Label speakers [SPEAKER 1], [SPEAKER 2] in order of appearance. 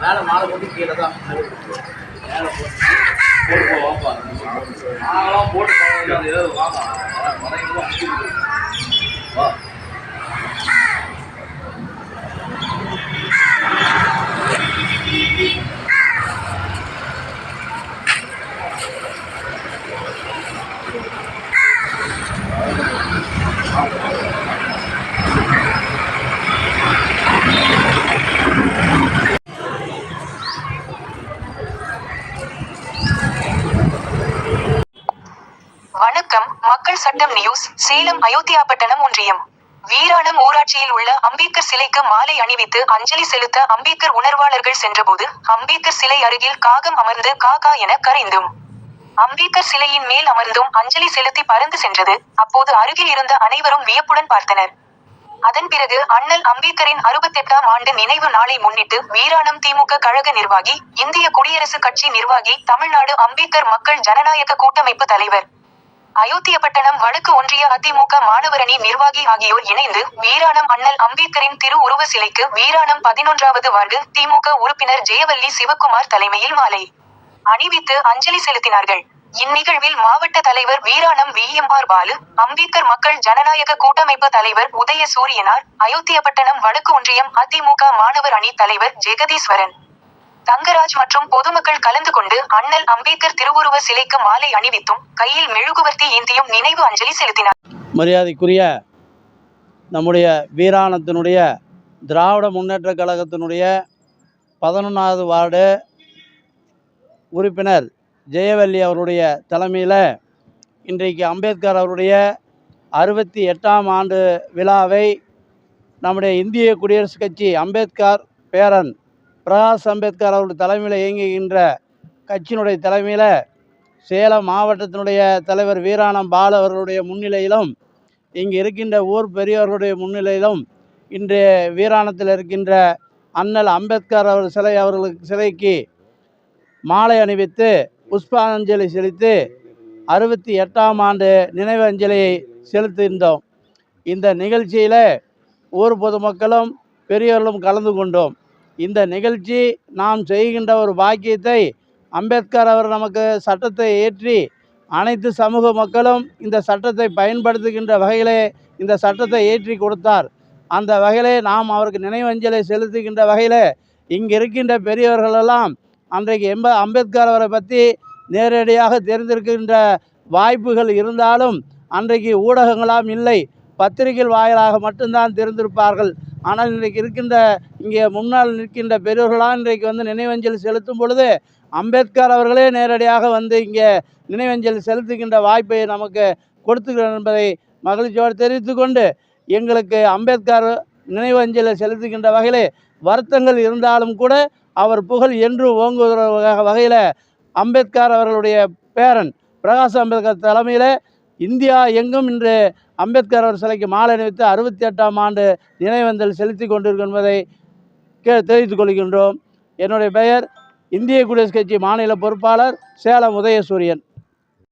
[SPEAKER 1] மேலே மாலை போட்டு கீழே தான் மேலே போட்டு. போட்டு போ வாப்பா போட்டு போக ஏதாவது வாங்க வா
[SPEAKER 2] மக்கள் சட்டம் நியூஸ் சேலம் அயோத்தியாபட்டணம் ஒன்றியம். வீராணம் ஊராட்சியில் உள்ள அம்பேத்கர் சிலைக்கு மாலை அணிவித்து அஞ்சலி செலுத்த அம்பேத்கர் உணர்வாளர்கள் சென்றபோது அம்பேத்கர் சிலை அருகில் காகம் அமர்ந்து காகா என கரைந்தும். அம்பேத்கர் சிலையின் மேல் அமர்ந்தும் அஞ்சலி செலுத்தி பறந்து சென்றது. அப்போது அருகில் இருந்த அனைவரும் வியப்புடன் பார்த்தனர். அதன் பிறகு அண்ணல் அம்பேத்கரின் அறுபத்தெட்டாம் ஆண்டு நினைவு நாளை முன்னிட்டு வீராணம் திமுக கழக நிர்வாகி இந்திய குடியரசுக் கட்சி நிர்வாகி தமிழ்நாடு அம்பேத்கர் மக்கள் ஜனநாயக கூட்டமைப்பு தலைவர் அயோத்தியப்பட்டணம் வடக்கு ஒன்றிய அதிமுக மாணவரணி நிர்வாகி ஆகியோர் இணைந்து வீராணம் அண்ணல் அம்பேத்கரின் திரு உருவ சிலைக்கு வீராணம் பதினொன்றாவது வார்டு திமுக உறுப்பினர் ஜெயவல்லி சிவக்குமார் தலைமையில் மாலை. அணிவித்து அஞ்சலி செலுத்தினார்கள். இந்நிகழ்வில் மாவட்ட தலைவர் Veeranam V M R Balu Ambedkar மக்கள் ஜனநாயக கூட்டமைப்பு தலைவர் உதய சூரியனார் அயோத்தியப்பட்டணம் வடக்கு ஒன்றியம் அதிமுக மாணவர் அணி தலைவர் ஜெகதீஸ்வரன். தங்கராஜ் மற்றும் பொதுமக்கள் கலந்து கொண்டு அண்ணல் அம்பேத்கர் திருவுருவ சிலைக்கு மாலை அணிவித்தும் கையில் மெழுகுவர்த்தி ஏந்தியும் நினைவு அஞ்சலி செலுத்தினார்.
[SPEAKER 3] மரியாதைக்குரிய நம்முடைய வீராணத்தினுடைய திராவிட முன்னேற்ற கழகத்தினுடைய பதினொன்றாவது வார்டு உறுப்பினர் ஜெயவல்லி அவருடைய தலைமையில் இன்றைக்கு அம்பேத்கர் அவருடைய அறுபத்தி எட்டாம் ஆண்டு விழாவை நம்முடைய இந்திய குடியரசுக் கட்சி அம்பேத்கர் பேரன் பிரகாஷ் அம்பேத்கர் அவருடைய தலைமையில் இயங்குகின்ற கட்சியினுடைய தலைமையில் சேலம் மாவட்டத்தினுடைய தலைவர் வீராணம் பால அவர்களுடைய முன்னிலையிலும் இங்கு இருக்கின்ற ஊர் பெரியவர்களுடைய முன்னிலையிலும் இன்று வீராணத்தில் இருக்கின்ற அண்ணல் அம்பேத்கர் அவர் சிலை அவர்களுக்கு சிலைக்கு மாலை அணிவித்து புஷ்பாஞ்சலி செலுத்தி அறுபத்தி எட்டாம் ஆண்டு நினைவு அஞ்சலியை செலுத்தியிருந்தோம். இந்த நிகழ்ச்சியில் ஊர் பொதுமக்களும் பெரியவர்களும் கலந்து கொண்டோம். இந்த நிகழ்ச்சி நாம் செய்கின்ற ஒரு பாக்கியத்தை அம்பேத்கர் அவர் நமக்கு சட்டத்தை ஏற்றி அனைத்து சமூக மக்களும் இந்த சட்டத்தை பயன்படுத்துகின்ற வகையிலே இந்த சட்டத்தை ஏற்றி கொடுத்தார். அந்த வகையிலே நாம் அவருக்கு நினைவஞ்சலை செலுத்துகின்ற வகையில் இங்கே இருக்கின்ற பெரியவர்களெல்லாம் அன்றைக்கு எம்ப அம்பேத்கர் அவரை பற்றி நேரடியாக தெரிந்திருக்கின்ற வாய்ப்புகள் இருந்தாலும் அன்றைக்கு ஊடகங்களாம் இல்லை. பத்திரிகைகள் வாயிலாக மட்டும்தான் தெரிந்திருப்பார்கள் ஆனால் இன்றைக்கு இருக்கின்ற இங்கே முன்னால் நிற்கின்ற பெரியவர்களாக இன்றைக்கு வந்து நினைவஞ்சலி செலுத்தும் பொழுது அம்பேத்கர் அவர்களே நேரடியாக வந்து இங்கே நினைவஞ்சலி செலுத்துகின்ற வாய்ப்பை நமக்கு கொடுத்துக்கிறோம் என்பதை மகிழ்ச்சியோடு தெரிவித்து கொண்டு எங்களுக்கு அம்பேத்கர் நினைவஞ்சலி செலுத்துகின்ற வகையிலே வருத்தங்கள் இருந்தாலும் கூட அவர் புகழ் என்று ஓங்குகிற வகையில் அம்பேத்கர் அவர்களுடைய பேரன் பிரகாஷ் அம்பேத்கர் தலைமையில் இந்தியா எங்கும் இன்று அம்பேத்கர் அவர் சிலைக்கு மாலை அணிவித்து அறுபத்தி எட்டாம் ஆண்டு நினைவந்தல் செலுத்தி கொண்டிருக்கும் என்பதை கே தெரிவித்துக் கொள்கின்றோம். என்னுடைய பெயர் இந்திய குடியரசுக் கட்சி மாநில பொறுப்பாளர் சேலம் உதயசூரியன்.